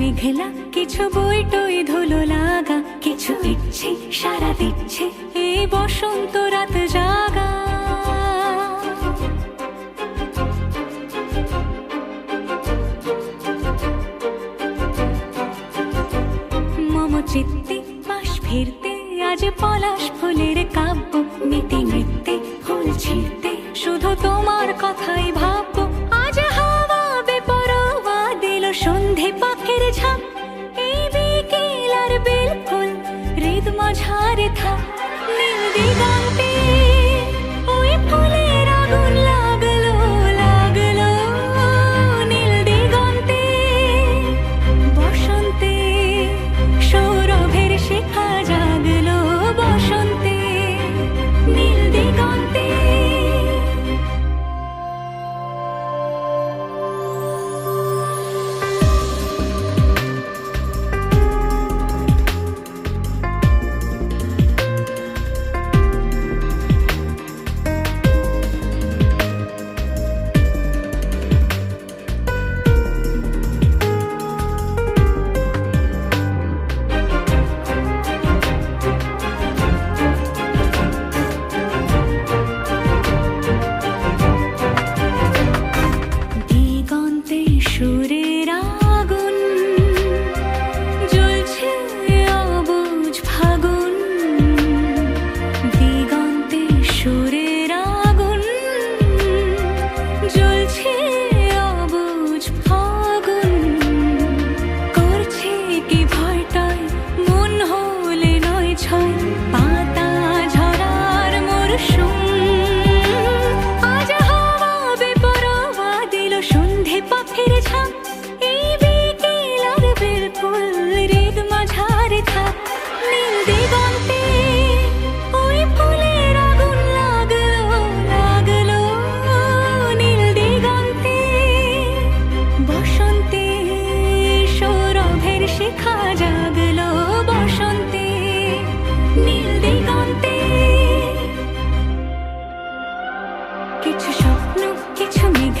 মেঘলা, কিছু বই টই ধুলো লাগা, কিছু ইচ্ছে সারা দিচ্ছে এই বসন্ত রাত জাগা। মম চিত্তে পাশ ফিরতে, আজ পলাশ ফুলের কাব্য নিতে নৃত্যে ফুল ছিঁড়তে, শুধু তোমার কথাই ভাববো। আজ হাওয়া বেপরোয়া দিল সন্ধে পাখের 看你的低头 you.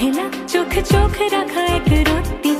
মেঘলা চোখে চোখ রাখা এক রত্তি